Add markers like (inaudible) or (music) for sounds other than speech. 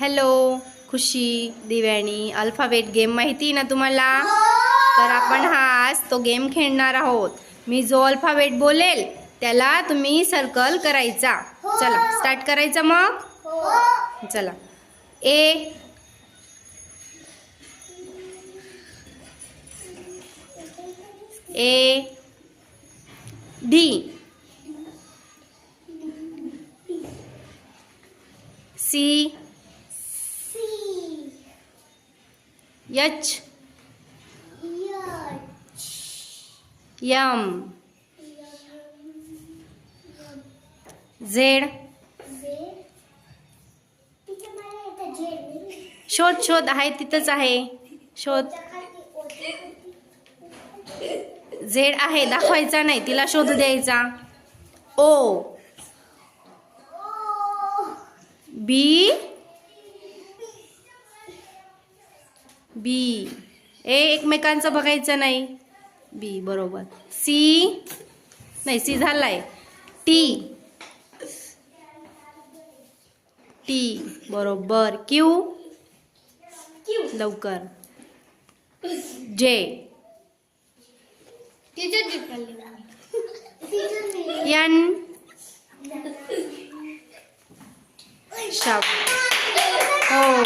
Hello Khushi Divyani alphabet game माहिती ना तुम्हाला? तर आपण हा आज तो गेम खेळणार आहोत. मी जो अल्फाबेट बोलेल त्याला तुम्ही सर्कल करायचा. चला स्टार्ट करायचा मग? चला. A A D. C. H. M. Z. शोध शोध आहे तिथंच आहे. शोध. झेड आहे दाखवायचा नाही तिला शोध द्यायचा. ओ. बी. बी. ए एकमेकांचं बघायचं नाही. बी बरोबर. सी. नाही सी झालाय. टी. टी बरोबर. क्यू? लवकर. जे. एन. (laughs) शाप. हो हो